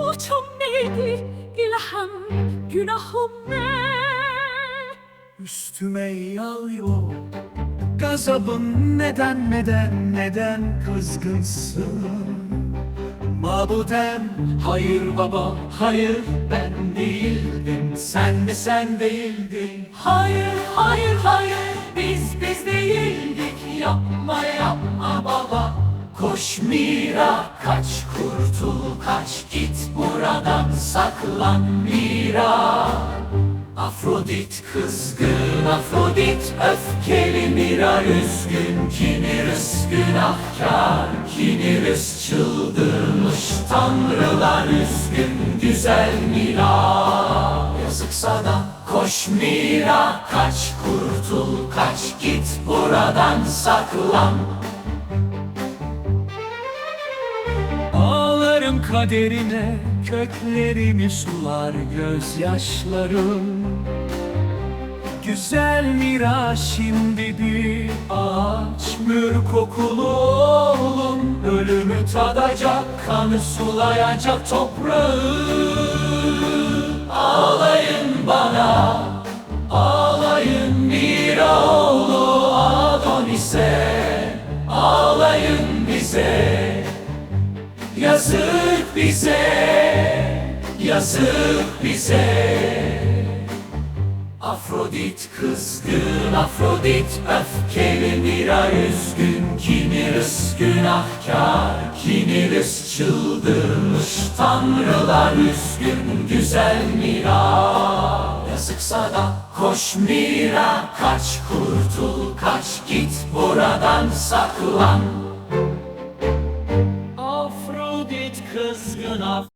Suçum neydi? Günahım, günahım ne? Üstüme yağıyor Gazabın neden neden neden kızgınsın Mabudem hayır baba hayır ben değildim Sen de sen değildin Hayır, hayır, hayır, biz biz değildik. Koş Mira kaç kurtul kaç git buradan saklan Mira. Afrodit kızgın Afrodit öfkeli Mira üzgün Kiniris günahkar Kiniris çıldırmış Tanrılar üzgün güzel Mira. Yazıksa da koş Mira kaç kurtul kaç git buradan saklan kaderine Köklerimi sular gözyaşlarım. Güzel mira şimdi bir ağaç Mür kokulu oğlum. Ölümü tadacak Kanı sulayacak toprağı Ağlayın bana Ağlayın mira oğlu Adonis'e. Ağlayın bize Yazık bize, yazık bize. Afrodit kızgın, Afrodit öfkeli Mira üzgün, Kiniris günahkar Kiniris çıldırmış, tanrılar üzgün Güzel Mira. Yazıksa da koş Mira Kaç kurtul, kaç git buradan saklan Smirnov.